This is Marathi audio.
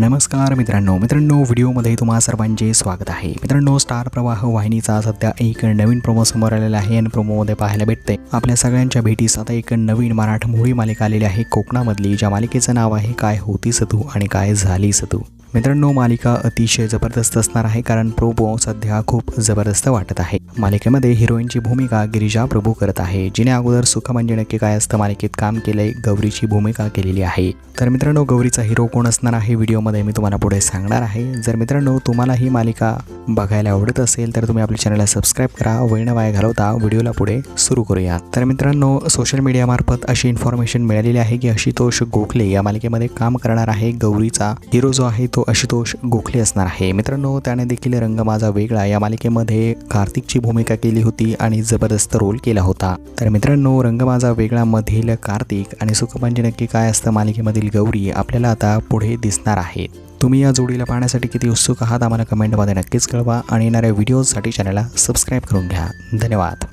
नमस्कार मित्रांनो मित्रांनो व्हिडिओमध्ये तुम्हा सर्वांचे स्वागत आहे. मित्रांनो स्टार प्रवाह वाहिनीचा सध्या एक नवीन प्रोमो समोर आलेला आहे आणि प्रोमोमध्ये पाहायला भेटते आपल्या सगळ्यांच्या भेटीस आता एक नवीन मराठ मूळी मालिका आलेली आहे कोकणामधली ज्या मालिकेचं नाव आहे काय होतीस तू आणि काय झालीस तू मित्रांनो मालिका अतिशय जबरदस्त असणार आहे कारण प्रोबो सध्या खूप जबरदस्त वाटत आहे. मालिकेमध्ये हिरोईनची भूमिका गिरिजा प्रभू करत आहे जिने अगोदर सुख म्हणजे नक्की काय असतं मालिकेत काम केलंय गौरीची भूमिका केलेली आहे. तर मित्रांनो गौरीचा हिरो कोण असणार आहे? व्हिडिओमध्ये मी तुम्हाला पुढे सांगणार आहे. जर मित्रांनो तुम्हाला ही मालिका बघायला आवडत असेल तर तुम्ही आपल्या चॅनलला सबस्क्राईब करा वेळ वाया घालवता. व्हिडिओला पुढे सुरू करूया. तर मित्रांनो सोशल मीडियामार्फत अशी इन्फॉर्मेशन मिळालेली आहे की आशुतोष गोखले या मालिकेमध्ये काम करणार आहे गौरीचा. हिरो जो आहे तो आशुतोष गोखले असणार आहे. मित्रांनो त्याने देखील रंग माझा वेगळा या मालिकेमध्ये कार्तिकची भूमिका केली होती आणि जबरदस्त रोल केला होता. तर मित्रांनो रंग माझा वेगळा मधील कार्तिक आणि सुखपंच नक्की काय असतं मालिकेमधील गौरी आपल्याला आता पुढे दिसणार आहेत. तुम्ही या जोडीला पाहण्यासाठी किती उत्सुक आहात आम्हाला कमेंटमध्ये नक्कीच कळवा आणि येणाऱ्या व्हिडिओजसाठी चॅनलला सबस्क्राईब करून घ्या. धन्यवाद.